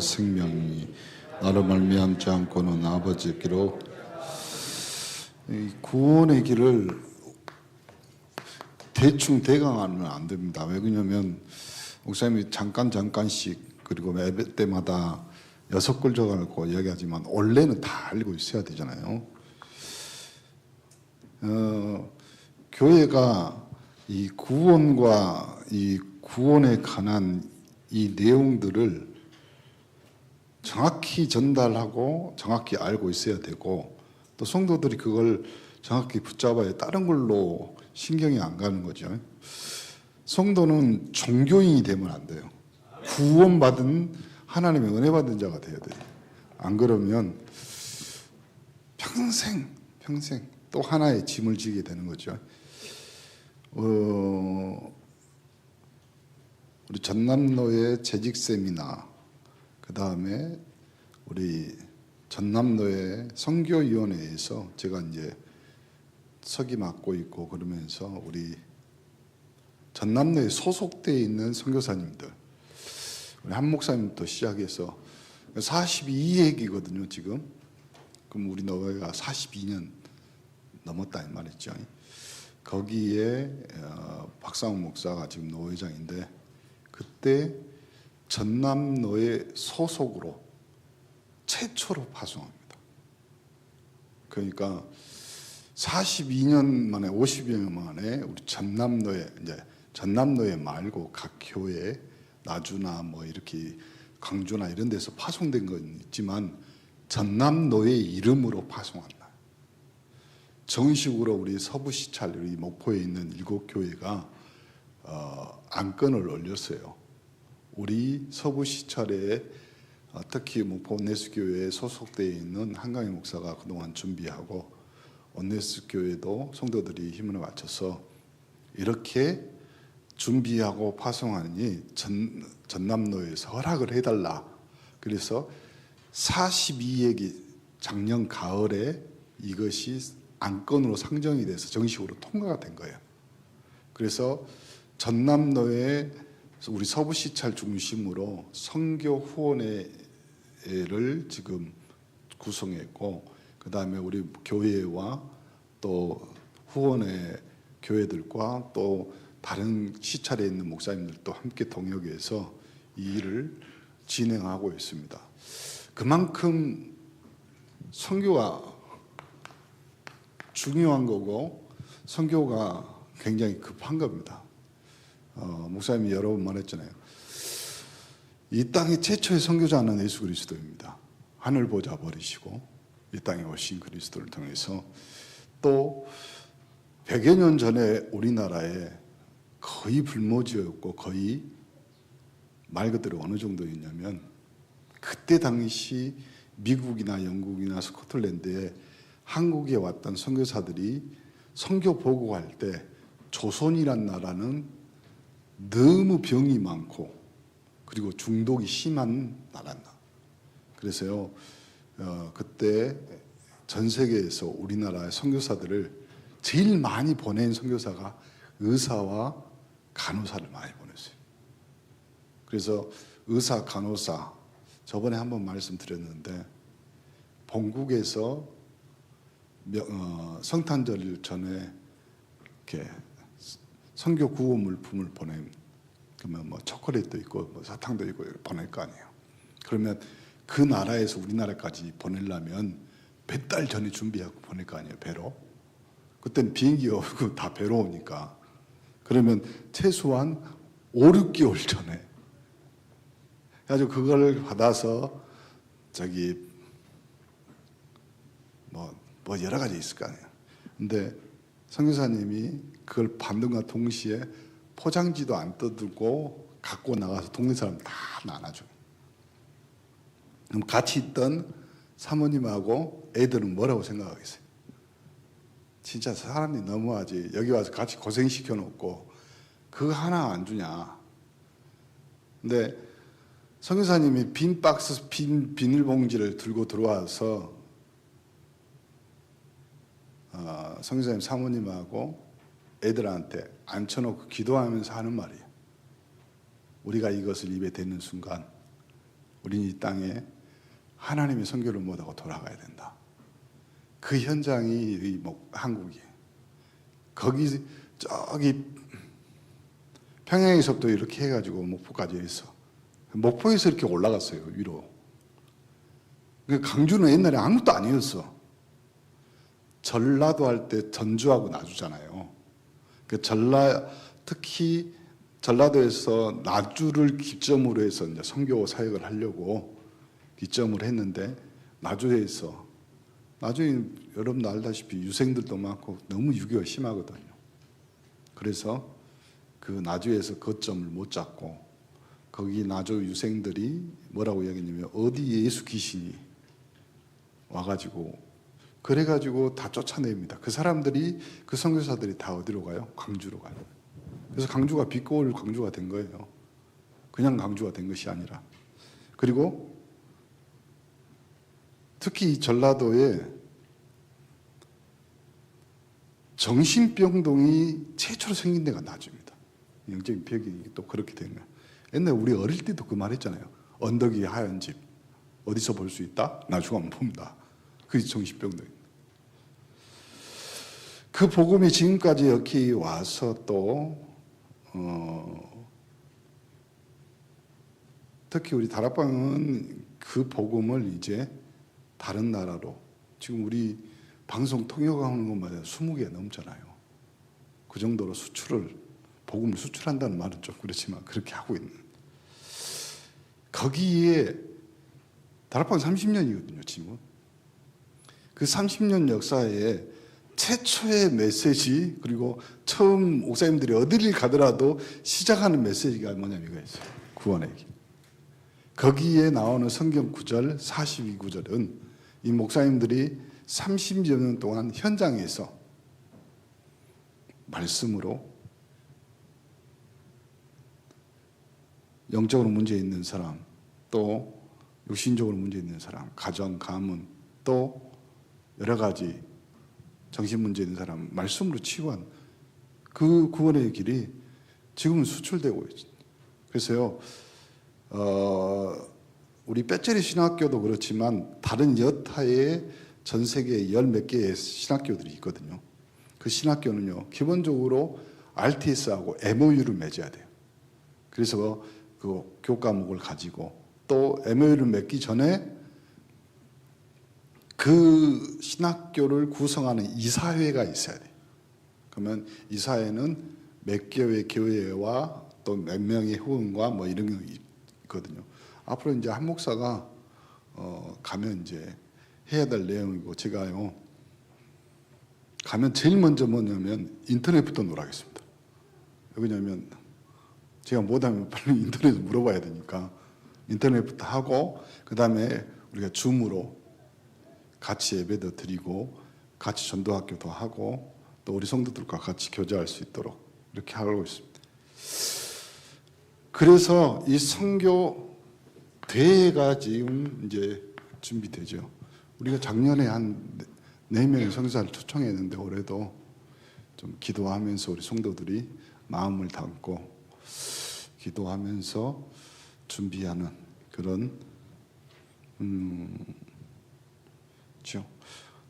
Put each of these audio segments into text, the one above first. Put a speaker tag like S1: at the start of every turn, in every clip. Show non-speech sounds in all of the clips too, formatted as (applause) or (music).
S1: 생명이 나를 말미암지 않고는 아버지께로 이 구원의 길을 대충 대강하면 안 됩니다. 왜 그러냐면 목사님이 잠깐 잠깐씩 그리고 매 때마다 여섯 글자가고 이야기하지만 원래는 다 알고 있어야 되잖아요. 어, 교회가 이 구원과 이 구원에 관한 이 내용들을 정확히 전달하고 정확히 알고 있어야 되고 또 성도들이 그걸 정확히 붙잡아야 다른 걸로 신경이 안 가는 거죠. 성도는 종교인이 되면 안 돼요. 구원받은 하나님의 은혜 받은 자가 돼야 돼요. 안 그러면 평생 평생 또 하나의 짐을 지게 되는 거죠. 어, 우리 전남로의 재직 세미나 그 다음에 우리 전남로의 선교위원회에서 제가 이제 서기 맡고 있고 그러면서 우리 전남로에 소속되어 있는 선교사님들 우리 한 목사님부터 시작해서 42회기거든요 지금. 그럼 우리 너가 42년 넘었다 이 말이죠. 거기에 어, 박상훈 목사가 지금 노회장인데 그때 전남로의 소속으로 최초로 파송합니다. 그러니까 42년 만에 50여 년 만에 우리 전남로에 이제 전남로에 말고 각 교회 나주나 뭐 이렇게 강주나 이런 데서 파송된 건 있지만 전남로의 이름으로 파송한다. 정식으로 우리 서부 시찰 우리 목포에 있는 일곱 교회가 어, 안건을 올렸어요. 우리 서부 시찰에 어, 특히 목포 온네스 교회에 소속되어 있는 한강희 목사가 그동안 준비하고 온네스 교회도 성도들이 힘을 맞춰서 이렇게 준비하고 파송하니 전, 전남로에서 허락을 해달라. 그래서 42액이 작년 가을에 이것이 안건으로 상정이 돼서 정식으로 통과가 된 거예요. 그래서 전남로에 우리 서부시찰 중심으로 선교 후원회를 지금 구성했고 그 다음에 우리 교회와 또 후원회 교회들과 또 다른 시찰에 있는 목사님들도 함께 동역해서 이 일을 진행하고 있습니다. 그만큼 선교가 중요한 거고 선교가 굉장히 급한 겁니다. 어, 목사님이 여러 번 말했잖아요. 이 땅의 최초의 선교자는 예수 그리스도입니다. 하늘 보좌 버리시고 이 땅에 오신 그리스도를 통해서 또 100여 년 전에 우리나라에 거의 불모지였고 거의 말 그대로 어느 정도였냐면 그때 당시 미국이나 영국이나 스코틀랜드에 한국에 왔던 선교사들이 선교 보고할 때 조선이란 나라는 너무 병이 많고 그리고 중독이 심한 나라다. 그래서요 어, 그때 전 세계에서 우리나라의 선교사들을 제일 많이 보낸 선교사가 의사와 간호사를 많이 보냈어요. 그래서 의사, 간호사 저번에 한번 말씀드렸는데 본국에서 어, 성탄절 전에 이렇게 선교 구호 물품을 보내면 그러면 뭐 초콜릿도 있고 뭐 사탕도 있고 보낼 거 아니에요. 그러면 그 나라에서 우리나라까지 보내려면 몇 달 전에 준비하고 보낼 거 아니에요 배로. 그땐 비행기 없고 (laughs) 다 배로 오니까 그러면 최소한 5, 6개월 전에 그래가지고 그걸 받아서 저기 뭐, 뭐 여러 가지 있을 거 아니에요. 근데 선교사님이 그걸 받는과 동시에 포장지도 안 뜯고 갖고 나가서 동네 사람 다 나눠줘요. 그럼 같이 있던 사모님하고 애들은 뭐라고 생각하겠어요? 진짜 사람이 너무하지. 여기 와서 같이 고생시켜 놓고 그거 하나 안 주냐. 근데 성교사님이 빈 박스, 빈 비닐봉지를 들고 들어와서 어, 성교사님 사모님하고 애들한테 앉혀놓고 기도하면서 하는 말이에요. 우리가 이것을 입에 대는 순간 우리는 이 땅에 하나님의 선교를 못하고 돌아가야 된다. 그 현장이 이 목- 한국이에요. 거기 저기 평양에서부터 이렇게 해가지고 목포까지 해서 목포에서 이렇게 올라갔어요 위로. 그 강주는 옛날에 아무것도 아니었어. 전라도 할 때 전주하고 나주잖아요. 그 전라 특히 전라도에서 나주를 기점으로 해서 이제 선교 사역을 하려고 기점을 했는데 나주에서 나중에 여러분 알다시피 유생들도 많고 너무 유교가 심하거든요. 그래서 그 나주에서 거점을 못 잡고 거기 나주 유생들이 뭐라고 이야기했냐면 어디 예수 귀신이 와가지고 그래가지고 다 쫓아냅니다. 그 사람들이 그 선교사들이 다 어디로 가요? 광주로 가요. 그래서 강주가 빛고울 강주가 된 거예요. 그냥 강주가 된 것이 아니라 그리고 특히 이 전라도에 정신병동이 최초로 생긴 데가 나주입니다. 영적인 배경이 또 그렇게 된 거예요. 옛날 우리 어릴 때도 그 말 했잖아요. 언덕 위 하얀 집 어디서 볼 수 있다? 나주가 못 본다. 그게 정신병동입니다. 그 복음이 지금까지 여기 와서 또 어, 특히 우리 다락방은 그 복음을 이제 다른 나라로 지금 우리 방송 통역하는 것마다 20개 넘잖아요. 그 정도로 수출을 복음을 수출한다는 말은 좀 그렇지만 그렇게 하고 있는 거기에 다락방 30년이거든요, 지금. 그 30년 역사에 최초의 메시지 그리고 처음 목사님들이 어디를 가더라도 시작하는 메시지가 뭐냐면 이거였어요. 구원의 길. 거기에 나오는 성경 구절 42구절은 이 목사님들이 30여 년 동안 현장에서 말씀으로 영적으로 문제 있는 사람, 또 육신적으로 문제 있는 사람, 가정, 가문, 또 여러 가지 정신 문제 있는 사람 말씀으로 치유한 그 구원의 길이 지금은 수출되고 있습니다. 그래서요, 어, 우리 빼짜리 신학교도 그렇지만 다른 여타의 전 세계 열 몇 개의 신학교들이 있거든요. 그 신학교는요, 기본적으로 RTS하고 MOU를 맺어야 돼요. 그래서 그 교과목을 가지고 또 MOU를 맺기 전에 그 신학교를 구성하는 이사회가 있어야 돼요. 그러면 이사회는 몇 개의 교회와 또 몇 명의 후원과 뭐 이런 게 있거든요. 앞으로 이제 한 목사가 어 가면 이제 해야 될 내용이고 제가요 가면 제일 먼저 뭐냐면 인터넷부터 놀아겠습니다. 왜냐면 제가 못하면 빨리 (laughs) 인터넷에 물어봐야 되니까 인터넷부터 하고 그 다음에 우리가 줌으로 같이 예배도 드리고 같이 전도학교도 하고 또 우리 성도들과 같이 교제할 수 있도록 이렇게 하고 있습니다. 그래서 이 선교 대회가 지금 이제 준비되죠. 우리가 작년에 한 네 명의 성사를 초청했는데 올해도 좀 기도하면서 우리 성도들이 마음을 담고 기도하면서 준비하는 그런 음, 죠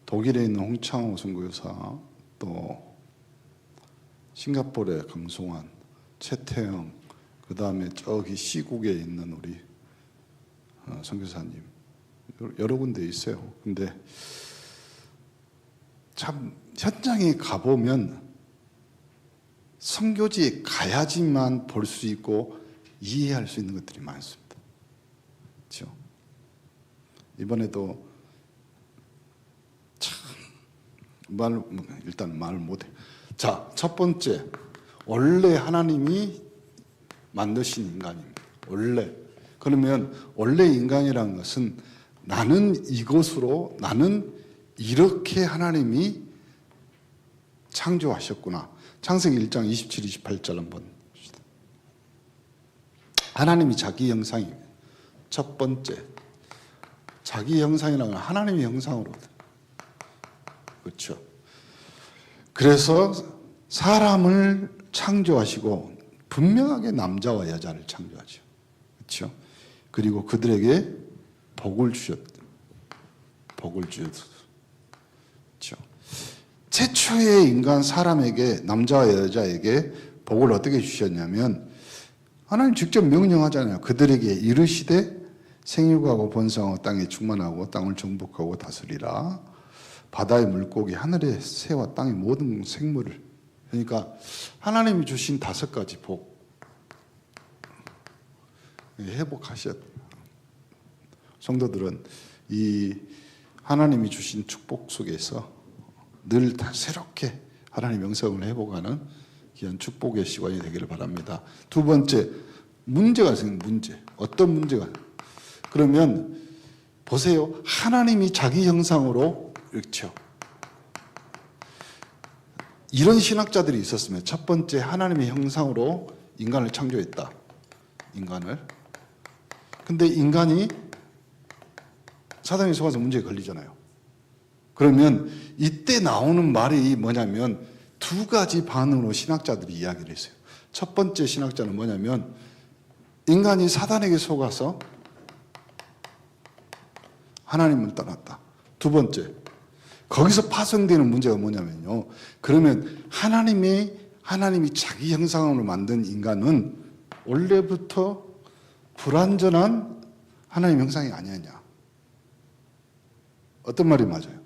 S1: 독일에 있는 홍창호 선교사 또 싱가포르의 강송환, 최태영, 그 다음에 저기 시국에 있는 우리 어, 선교사님 여러- 군데 있어요. 근데 참 현장에 가보면 선교지에 가야지만 볼 수 있고 이해할 수 있는 것들이 많습니다. 그렇죠? 이번에도 말 일단 말 못해. 자, 첫 번째 원래 하나님이 만드신 인간입니다. 원래 그러면 원래 인간이라는 것은 나는 이것으로 나는 이렇게 하나님이 창조하셨구나. 창세기 1장 27, 28절 한번 봅시다. 하나님이 자기 형상입니다. 첫 번째 자기 형상이라는 건 하나님의 형상으로 그렇죠. 그래서 사람을 창조하시고 분명하게 남자와 여자를 창조하죠. 그렇죠. 그리고 그들에게 복을 주셨다. 복을 주셨죠. 최초의 인간 사람에게 남자와 여자에게 복을 어떻게 주셨냐면 하나님 직접 명령하잖아요. 그들에게 이르시되 생육하고 번성하고 땅에 충만하고 땅을 정복하고 다스리라. 바다의 물고기, 하늘의 새와 땅의 모든 생물을. 그러니까 하나님이 주신 다섯 가지 복 회복하셔야 돼요. 성도들은 이 하나님이 주신 축복 속에서 늘 다 새롭게 하나님 영성을 회복하는 귀한 축복의 시간이 되기를 바랍니다. 두 번째 문제가 생긴 문제. 어떤 문제가? 그러면 보세요. 하나님이 자기 형상으로 그렇죠. 이런 신학자들이 있었으면 첫 번째 하나님의 형상으로 인간을 창조했다. 인간을. 근데 인간이 사단에 속아서 문제에 걸리잖아요. 그러면 이때 나오는 말이 뭐냐면 두 가지 반응으로 신학자들이 이야기를 했어요. 첫 번째 신학자는 뭐냐면 인간이 사단에게 속아서 하나님을 떠났다. 두 번째, 거기서 파생되는 문제가 뭐냐면요. 그러면 하나님이 하나님이 자기 형상으로 만든 인간은 원래부터 불완전한 하나님 형상이 아니었냐? 어떤 말이 맞아요?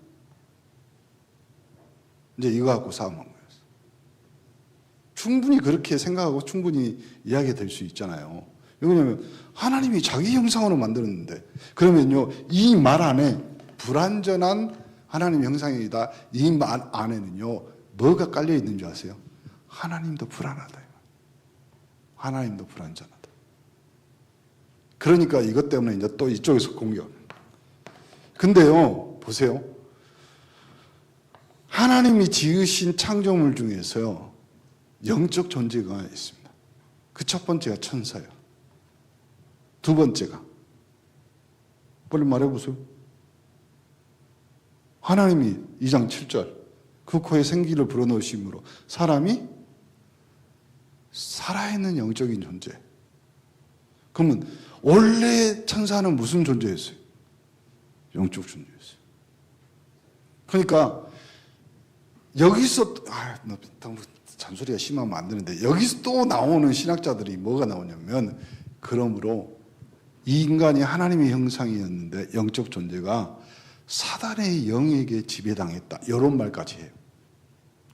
S1: 이제 이거 갖고 싸움한 거예요. 충분히 그렇게 생각하고 충분히 이야기 될 수 있잖아요. 왜냐하면 하나님이 자기 형상으로 만들었는데 그러면요 이 말 안에 불완전한 하나님 형상이다 이 말 안에는요 뭐가 깔려 있는 줄 아세요? 하나님도 불안하다. 하나님도 불완전하다. 그러니까 이것 때문에 이제 또 이쪽에서 공격. 근데요 보세요. 하나님이 지으신 창조물 중에서요 영적 존재가 있습니다. 그 첫 번째가 천사예요. 두 번째가 빨리 말해보세요. 하나님이 2장 7절 그 코에 생기를 불어넣으심으로 사람이 살아있는 영적인 존재. 그러면 원래 천사는 무슨 존재였어요? 영적 존재였어요. 그러니까 여기서 아, 너무 잔소리가 심하면 안 되는데 여기서 또 나오는 신학자들이 뭐가 나오냐면 그러므로 이 인간이 하나님의 형상이었는데 영적 존재가 사단의 영에게 지배당했다. 이런 말까지 해요.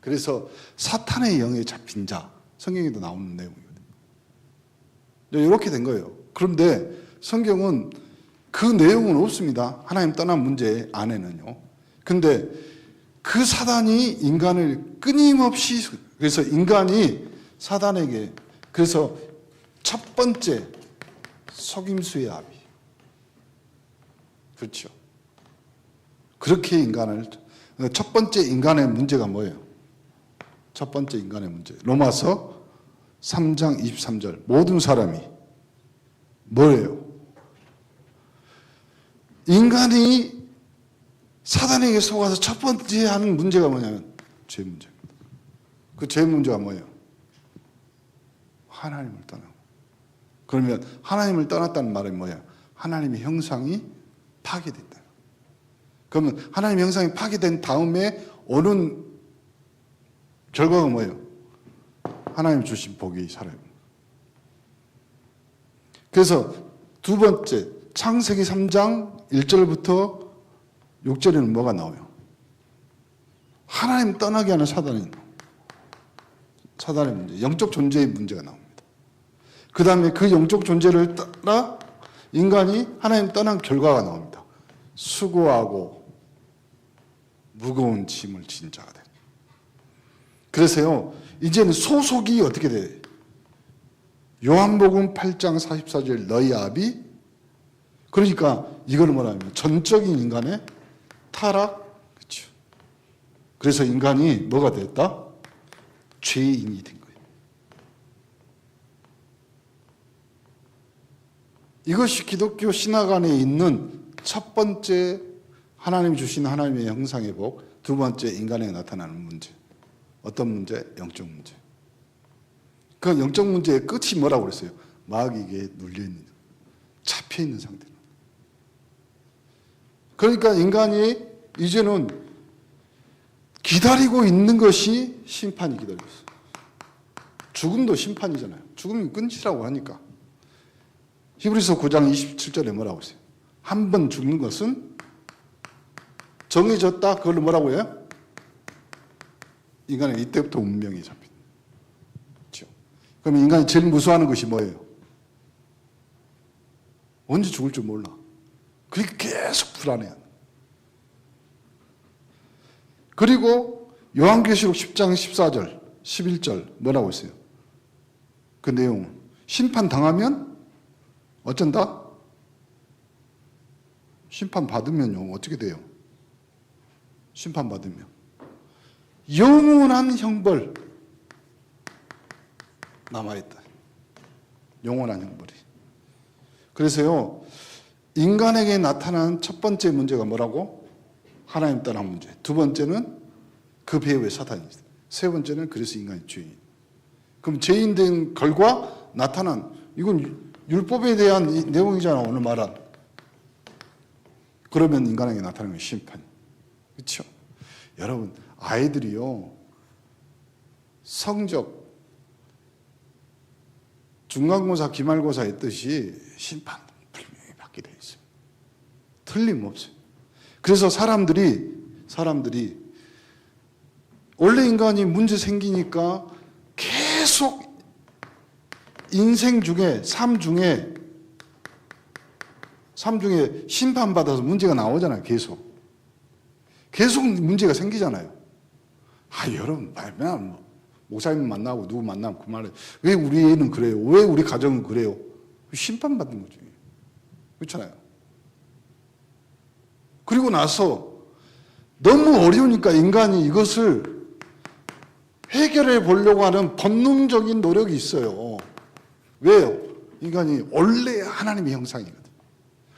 S1: 그래서 사탄의 영에 잡힌 자 성경에도 나오는 내용이거든요. 이렇게 된 거예요. 그런데 성경은 그 내용은 없습니다. 하나님 떠난 문제 안에는요. 근데 그 사단이 인간을 끊임없이 그래서 인간이 사단에게 그래서 첫 번째 속임수의 아비 그렇죠. 그렇게 인간을 첫 번째 인간의 문제가 뭐예요? 첫 번째 인간의 문제. 로마서 3장 23절 모든 사람이 뭐예요? 인간이 사단에게 속아서 첫 번째 하는 문제가 뭐냐면 죄 문제입니다. 그 죄 문제가 뭐예요? 하나님을 떠나고. 그러면 하나님을 떠났다는 말은 뭐예요? 하나님의 형상이 파괴됐다. 그러면 하나님의 형상이 파괴된 다음에 오는 결과가 뭐예요? 하나님 주신 복이 살아요. 그래서 두 번째 창세기 3장 1절부터 6절에는 뭐가 나와요? 하나님 떠나게 하는 사단이 사단의 문제, 영적 존재의 문제가 나옵니다. 그 다음에 그 영적 존재를 따라 인간이 하나님 떠난 결과가 나옵니다. 수고하고 무거운 짐을 진 자가 돼. 그래서요, 이제는 소속이 어떻게 돼? 요한복음 8장 44절 너희 아비 그러니까 이걸 뭐라면 전적인 인간의 타락 그렇죠. 그래서 인간이 뭐가 됐다? 죄인이 된 거예요. 이것이 기독교 신학 안에 있는 첫 번째 하나님 주신 하나님의 형상의 복, 두 번째 인간에 나타나는 문제. 어떤 문제? 영적 문제. 그 영적 문제의 끝이 뭐라고 그랬어요? 마귀에게 눌려 있는. 잡혀 있는 상태. 그러니까 인간이 이제는 기다리고 있는 것이 심판이 기다리고 있어. 죽음도 심판이잖아요. 죽음이 끝이라고 하니까. 히브리서 9장 27절에 뭐라고 했어요? 한 번 죽는 것은 정해졌다. 그걸로 뭐라고 해요? 인간은 이때부터 운명이 잡힌다. 그렇죠? 그럼 인간이 제일 무서워하는 것이 뭐예요? 언제 죽을 줄 몰라. 그게 계속 불안해요. 그리고 요한계시록 10장 14절, 11절 뭐라고 했어요? 그 내용 심판 당하면 어쩐다? 심판 받으면요 어떻게 돼요? 심판 받으면 영원한 형벌 남아있다. 영원한 형벌이. 그래서요 인간에게 나타난 첫 번째 문제가 뭐라고? 하나님 떠난 문제. 두 번째는 그 배후에 사탄이 있다. 세 번째는 그래서 인간이 죄인. 그럼 죄인 된 결과 나타난 이건 율법에 대한 이 내용이잖아 오늘 말한. 그러면 인간에게 나타나는 건 심판. 그렇죠? 여러분 아이들이요 성적 중간고사 기말고사 했듯이 심판 분명히 받게 돼 있어요. 틀림없어요. 그래서 사람들이 사람들이 원래 인간이 문제 생기니까 계속 인생 중에 삶 중에 삶 중에 심판받아서 문제가 나오잖아요. 계속. 계속 문제가 생기잖아요. 아, 여러분, 맨날 뭐, 목사님 만나고 누구 만나면 그 말에 왜 우리 애는 그래요? 왜 우리 가정은 그래요? 심판받는 거죠. 그렇잖아요. 그리고 나서 너무 어려우니까 인간이 이것을 해결해 보려고 하는 본능적인 노력이 있어요. 왜요? 인간이 원래 하나님의 형상이거든.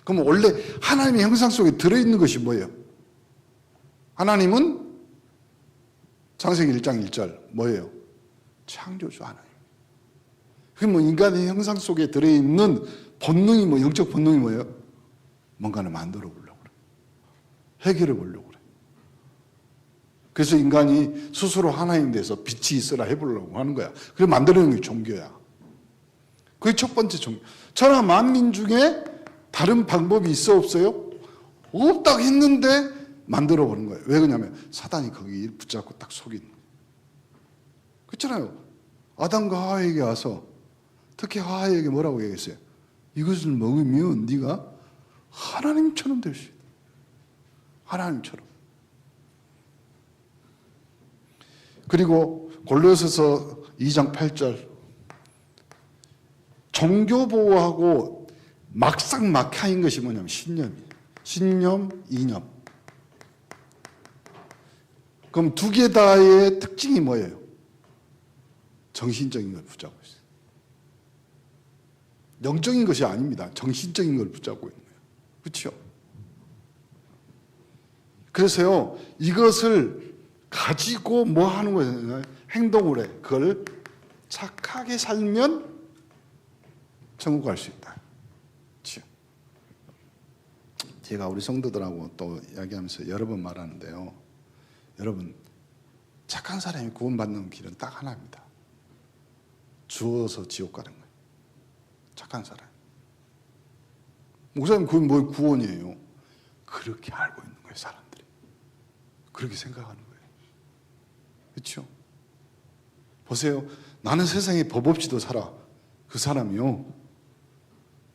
S1: 그럼 원래 하나님의 형상 속에 들어있는 것이 뭐예요? 하나님은 창세기 1장 1절 뭐예요? 창조주 하나님. 그럼 뭐 인간의 형상 속에 들어있는 본능이 뭐 영적 본능이 뭐예요? 뭔가를 만들어 보려고 그래. 해결해 보려고 그래. 그래서 인간이 스스로 하나님 돼서 빛이 있으라 해보려고 하는 거야. 그래 만들어내는 게 종교야. 그게 첫 번째 종교. 천하 만민 중에 다른 방법이 있어 없어요? 없다고 했는데 만들어 보는 거예요. 왜 그러냐면 사단이 거기 붙잡고 딱 속인. 그렇잖아요. 아담과 하와에게 와서 특히 하와에게 뭐라고 얘기했어요? 이것을 먹으면 네가 하나님처럼 될 수 있다. 하나님처럼. 그리고 골로새서 2장 8절 종교 보호하고 막상 막하인 것이 뭐냐면 신념이에요. 신념, 이념. 그럼 두 개 다의 특징이 뭐예요? 정신적인 걸 붙잡고 있어요. 영적인 것이 아닙니다. 정신적인 걸 붙잡고 있는 거예요. 그렇죠? 그래서요, 이것을 가지고 뭐 하는 거예요? 행동을 해. 그걸 착하게 살면 천국 갈 수 있다. 그렇죠? 제가 우리 성도들하고 또 이야기하면서 여러 번 말하는데요. 여러분, 착한 사람이 구원받는 길은 딱 하나입니다. 주어서 지옥 가는 거예요. 착한 사람. 목사님, 그건 뭐 구원이에요? 그렇게 알고 있는 거예요, 사람들이. 그렇게 생각하는 거예요. 그렇죠? 보세요. 나는 세상에 법 없이도 살아. 그 사람이요.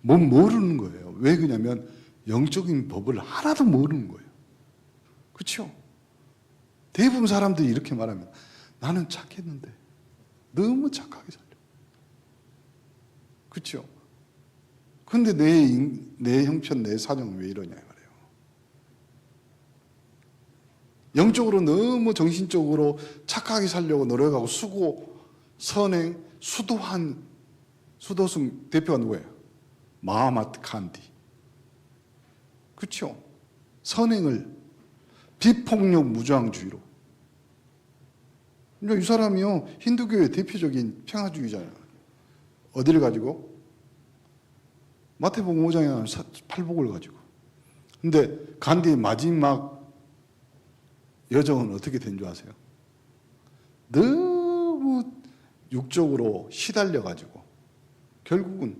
S1: 뭐 모르는 거예요. 왜 그러냐면 영적인 법을 하나도 모르는 거예요. 그렇죠? 대부분 사람들이 이렇게 말하면 나는 착했는데 너무 착하게 살려. 그렇죠? 근데 내, 내 형편, 내 사정은 왜 이러냐 말이에요. 영적으로 너무 정신적으로 착하게 살려고 노력하고 수고, 선행, 수도한, 수도승 대표가 누구예요? 마하마트 칸디. 그렇죠? 선행을 비폭력 무저항주의로. 그러니까 이 사람이요 힌두교의 대표적인 평화주의자예요. 어디를 가지고? 마태복음 5장에 나오는 사- 팔복을 가지고. 근데 간디의 마지막 여정은 어떻게 된 줄 아세요? 너무 육적으로 시달려 가지고 결국은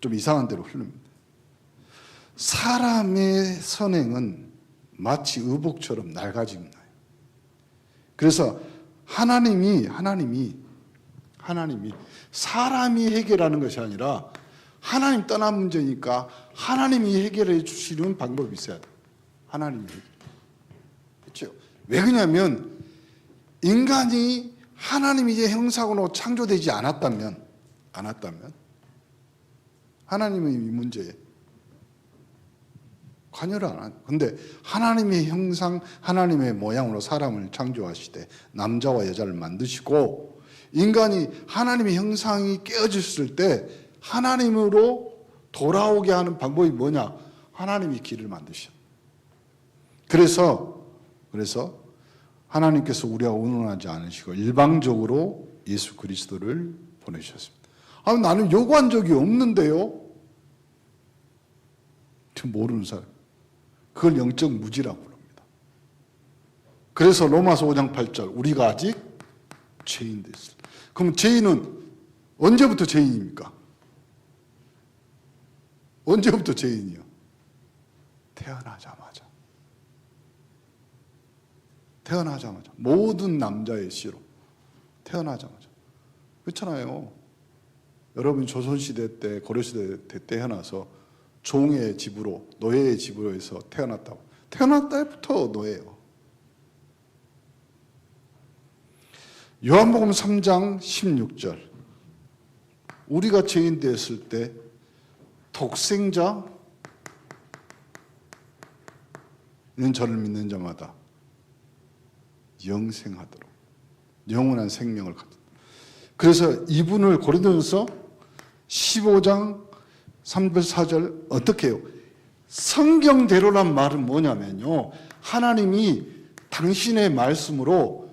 S1: 좀 이상한 데로 흐릅니다. 사람의 선행은 마치 의복처럼 나요. 그래서 하나님이 하나님이 하나님이 사람이 해결하는 것이 아니라 하나님 떠난 문제니까 하나님이 해결해 주시는 방법이 있어야 돼요. 하나님이. 그렇죠? 왜 그러냐면 인간이 하나님의 형상으로 창조되지 않았다면 않았다면 하나님의 이 문제에 관여를 안 하는. 근데 하나님의 형상, 하나님의 모양으로 사람을 창조하시되 남자와 여자를 만드시고 인간이 하나님의 형상이 깨어졌을 때 하나님으로 돌아오게 하는 방법이 뭐냐? 하나님이 길을 만드셔. 그래서 그래서 하나님께서 우리와 의논하지 않으시고 일방적으로 예수 그리스도를 보내주셨습니다. 아, 나는 요구한 적이 없는데요. 모르는 사람. 그걸 영적 무지라고 부릅니다. 그래서 로마서 5장 8절 우리가 아직 죄인 됐을. 그럼 죄인은 언제부터 죄인입니까? 언제부터 죄인이요? 태어나자마자. 태어나자마자 모든 남자의 씨로 태어나자마자 그렇잖아요. 여러분 조선시대 때 고려시대 때 태어나서 종의 집으로 노예의 집으로 해서 태어났다고 태어날 때부터 노예요. 요한복음 3장 16절 우리가 죄인 되었을 때 독생자 는 저를 믿는 자마다 영생하도록 영원한 생명을 갖다. 그래서 이분을 고린도전서 15장 3절 4절 어떻게 해요? 성경대로란 말은 뭐냐면요. 하나님이 당신의 말씀으로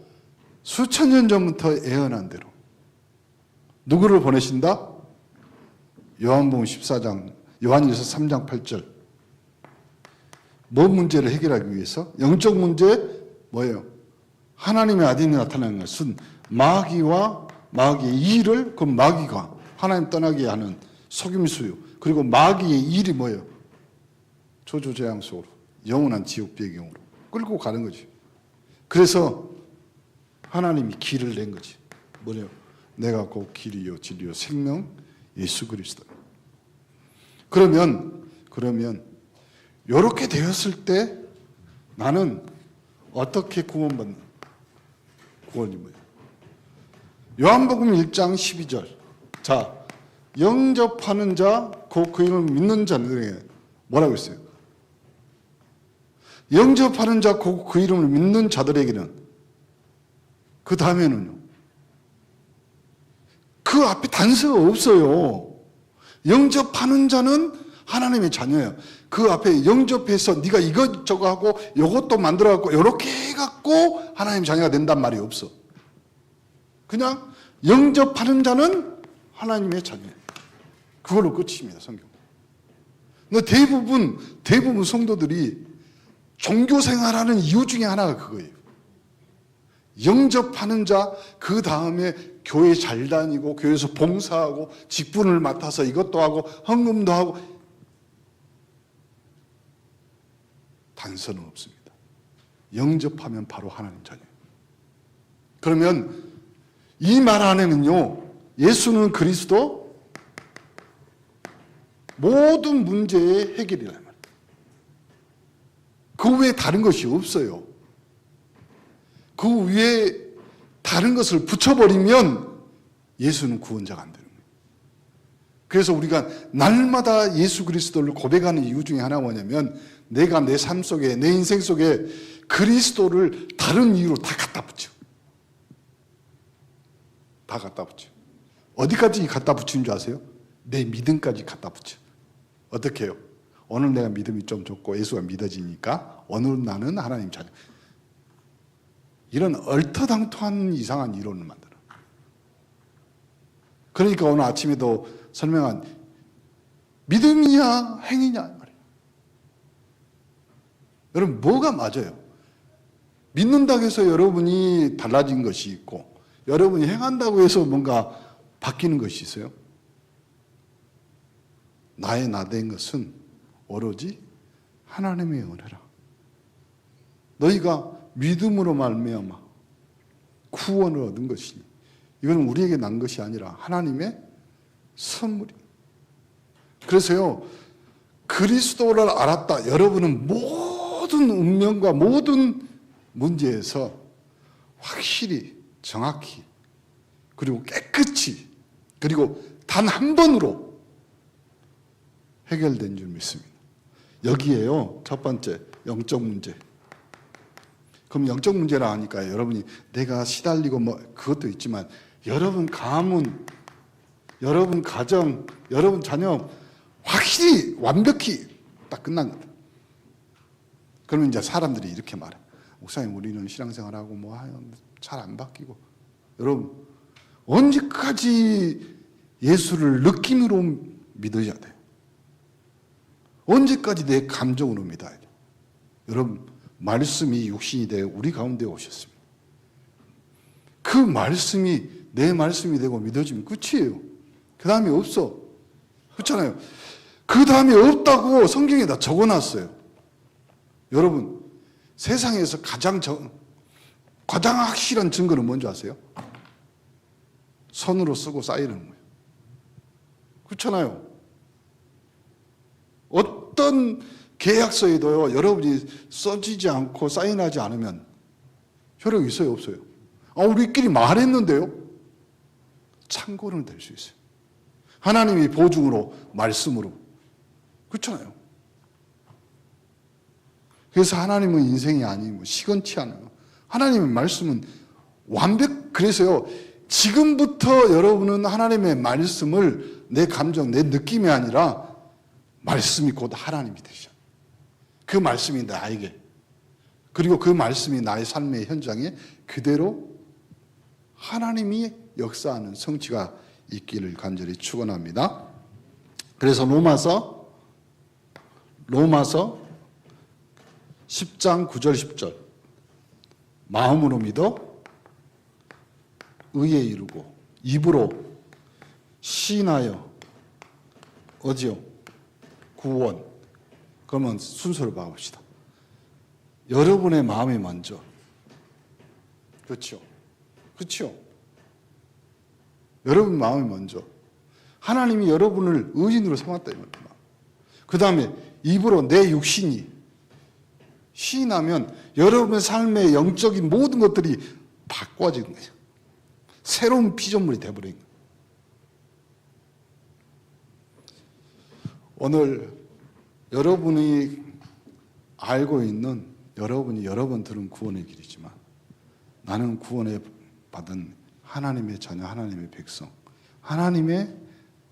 S1: 수천 년 전부터 예언한 대로 누구를 보내신다? 요한복음 14장 요한일서 3장 8절 뭔 문제를 해결하기 위해서? 영적 문제 뭐예요? 하나님의 아들이 나타나는 것은 마귀와 마귀의 일을 그 마귀가 하나님 떠나게 하는 속임수요. 그리고 마귀의 일이 뭐예요? 조조재앙 속으로 영원한 지옥 배경으로 끌고 가는 거지. 그래서 하나님이 길을 낸 거지. 뭐래요? 내가 곧 길이요 진리요 생명 예수 그리스도. 그러면 그러면 이렇게 되었을 때 나는 어떻게 구원받는 구원이 뭐예요? 요한복음 1장 12절. 자, 영접하는 자, 곧그 이름을 믿는 자들에게 뭐라고 했어요? 영접하는 자, 곧그 이름을 믿는 자들에게는 그 다음에는요. 그 앞에 단서가 없어요. 영접하는 자는 하나님의 자녀예요. 그 앞에 영접해서 네가 이것저것 하고 이것도 만들어 갖고 이렇게 해 갖고 하나님 자녀가 된단 말이 없어. 그냥 영접하는 자는 하나님의 자녀예요. 그걸로 끝입니다, 성경. 근데 대부분 대부분 성도들이 종교 생활하는 이유 중에 하나가 그거예요. 영접하는 자, 그 다음에 교회 잘 다니고, 교회에서 봉사하고, 직분을 맡아서 이것도 하고, 헌금도 하고, 단서는 없습니다. 영접하면 바로 하나님 자녀. 그러면 이 말 안에는요, 예수는 그리스도 모든 문제의 해결이란 말이에요. 그 외에 다른 것이 없어요. 그 위에 다른 것을 붙여버리면 예수는 구원자가 안 되는 거예요. 그래서 우리가 날마다 예수 그리스도를 고백하는 이유 중에 하나가 뭐냐면 내가 내 삶 속에, 내 인생 속에 그리스도를 다른 이유로 다 갖다 붙여. 다 갖다 붙여. 어디까지 갖다 붙이는 줄 아세요? 내 믿음까지 갖다 붙여. 어떻게 해요? 오늘 내가 믿음이 좀 좋고 예수가 믿어지니까 오늘 나는 하나님 자녀. 이런 얼터당토한 이상한 이론을 만들어. 그러니까 오늘 아침에도 설명한 믿음이냐 행위냐 말이에요. 여러분 뭐가 맞아요? 믿는다고 해서 여러분이 달라진 것이 있고 여러분이 행한다고 해서 뭔가 바뀌는 것이 있어요. 나의 나된 것은 오로지 하나님의 은혜라. 너희가 믿음으로 말미암아 구원을 얻은 것이니 이건 우리에게 난 것이 아니라 하나님의 선물이. 그래서요 그리스도를 알았다. 여러분은 모든 운명과 모든 문제에서 확실히 정확히 그리고 깨끗이 그리고 단 한 번으로 해결된 줄 믿습니다. 여기에요. 첫 번째 영적 문제. 그럼 영적 문제라 하니까 여러분이 내가 시달리고 뭐 그것도 있지만 여러분 가문, 여러분 가정, 여러분 자녀 확실히 완벽히 딱 끝난 거다. 그러면 이제 사람들이 이렇게 말해. 목사님 우리는 신앙생활하고 뭐 잘 안 바뀌고 여러분 언제까지 예수를 느낌으로 믿어야 돼요? 언제까지 내 감정으로 믿어야 돼요? 여러분 말씀이 육신이 되어 우리 가운데 오셨습니다. 그 말씀이 내 말씀이 되고 믿어지면 끝이에요. 그 다음에 없어. 그렇잖아요. 그 다음에 없다고 성경에 다 적어놨어요. 여러분 세상에서 가장 정, 가장 확실한 증거는 뭔지 아세요? 손으로 쓰고 쌓이는 거예요. 그렇잖아요. 어떤 계약서에도요, 여러분이 써지지 않고 사인하지 않으면 효력이 있어요, 없어요? 아, 우리끼리 말했는데요? 참고는 될 수 있어요. 하나님이 보증으로, 말씀으로. 그렇잖아요. 그래서 하나님은 인생이 아니고 시건치 않아요. 하나님의 말씀은 완벽, 그래서요, 지금부터 여러분은 하나님의 말씀을 내 감정, 내 느낌이 아니라 말씀이 곧 하나님이 되셔. 그 말씀이 나에게, 그리고 그 말씀이 나의 삶의 현장에 그대로 하나님이 역사하는 성취가 있기를 간절히 축원합니다. 그래서 로마서 로마서 10장 9절 10절 마음으로 믿어 의에 이르고 입으로 시인하여 어지요 구원 그러면 순서를 봐봅시다. 여러분의 마음이 먼저 그렇죠 그렇죠 여러분 마음이 먼저 하나님이 여러분을 의인으로 삼았다. 그 다음에 입으로 내 육신이 시인하면 여러분의 삶의 영적인 모든 것들이 바꿔지는 거예요. 새로운 피조물이 되어버린 거예요. 오늘 여러분이 알고 있는 여러분이 여러 번 들은 구원의 길이지만 나는 구원에 받은 하나님의 자녀, 하나님의 백성, 하나님의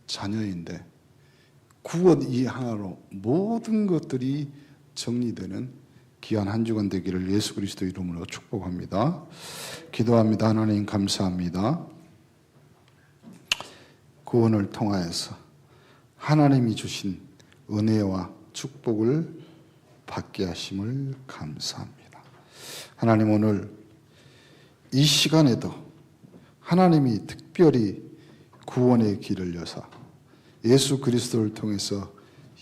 S1: 자녀인데 구원 이 하나로 모든 것들이 정리되는 귀한 한 주간 되기를 예수 그리스도 이름으로 축복합니다. 기도합니다. 하나님 감사합니다. 구원을 통하여서 하나님이 주신 은혜와 축복을 받게 하심을 감사합니다. 하나님 오늘 이 시간에도 하나님이 특별히 구원의 길을 여사 예수 그리스도를 통해서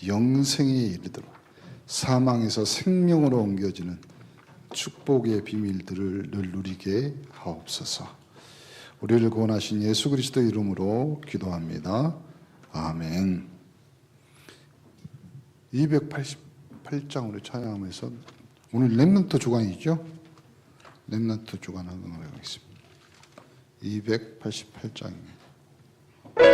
S1: 영생에 이르도록 사망에서 생명으로 옮겨지는 축복의 비밀들을 늘 누리게 하옵소서. 우리를 구원하신 예수 그리스도 이름으로 기도합니다. 아멘. 288장으로 찬양하면서 오늘 렘넌트 주간이죠? 렘넌트 주간 하도록 하겠습니다. 288장입니다.